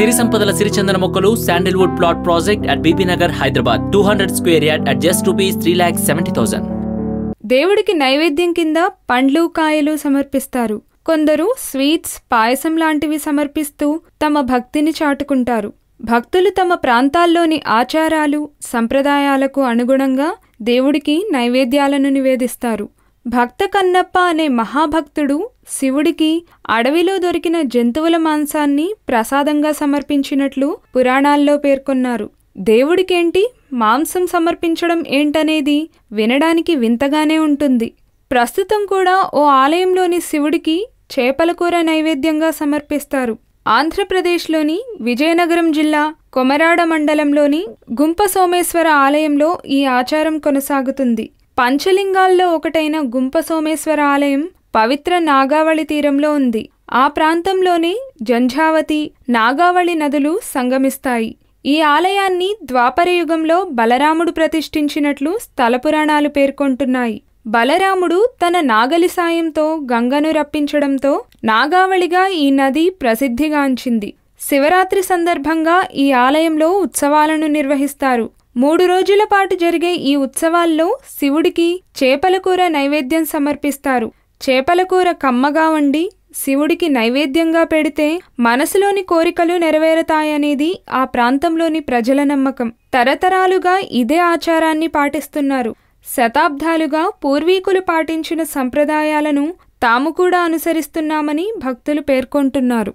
సిరి సంపదల సిరిచందన మొక్కలు sandalwood plot project at Bibinagar Hyderabad two hundred square yard at just rupees three lakh seventy thousand దేవుడికి నైవేద్యం కింద పండ్లు కాయలు సమర్పిస్తారు. కొందరు స్వీట్స్ పాయసం లాంటివి సమర్పిస్తూ తమ భక్తిని చాటుకుంటారు. భక్తులు తమ ప్రాంతాల్లోని ఆచారాలు సంప్రదాయాలకు అనుగుణంగా దేవుడికి నైవేద్యాలను నివేదిస్తారు. భక్త కన్నప్ప అనే మహాభక్తుడు శివుడికి అడవిలో దొరికిన జంతువుల మాంసాన్ని ప్రసాదంగా సమర్పించినట్లు పురాణాల్లో పేర్కొన్నారు. దేవుడికేంటి మాంసం సమర్పించడం ఏంటనేది వినడానికి వింతగానే ఉంటుంది. ప్రస్తుతం కూడా ఓ ఆలయంలోని శివుడికి చేపల కూర నైవేద్యంగా సమర్పిస్తారు. ఆంధ్రప్రదేశ్లోని విజయనగరం జిల్లా కొమరాడ మండలంలోని గుంప సోమేశ్వర ఆలయంలో ఈ ఆచారం కొనసాగుతుంది. పంచలింగాల్లో ఒకటైన గుంప సోమేశ్వర ఆలయం పవిత్ర నాగావళి తీరంలో ఉంది. ఆ ప్రాంతంలోనే జంఝావతి నాగావళి నదులు సంగమిస్తాయి. ఈ ఆలయాన్ని ద్వాపరయుగంలో బలరాముడు ప్రతిష్ఠించినట్లు స్థల పురాణాలు పేర్కొంటున్నాయి. బలరాముడు తన నాగలి సాయంతో గంగను రప్పించడంతో నాగావళిగా ఈ నది ప్రసిద్ధిగాంచింది. శివరాత్రి సందర్భంగా ఈ ఆలయంలో ఉత్సవాలను నిర్వహిస్తారు. మూడు రోజుల పాటు జరిగే ఈ ఉత్సవాల్లో శివుడికి చేపల కూర నైవేద్యం సమర్పిస్తారు. చేపల కూర కమ్మగా వండి శివుడికి నైవేద్యంగా పెడితే మనసులోని కోరికలు నెరవేరతాయనేది ఆ ప్రాంతంలోని ప్రజల నమ్మకం. తరతరాలుగా ఇదే ఆచారాన్ని పాటిస్తున్నారు. శతాబ్దాలుగా పూర్వీకులు పాటించిన సంప్రదాయాలను తాము కూడా అనుసరిస్తున్నామని భక్తులు పేర్కొంటున్నారు.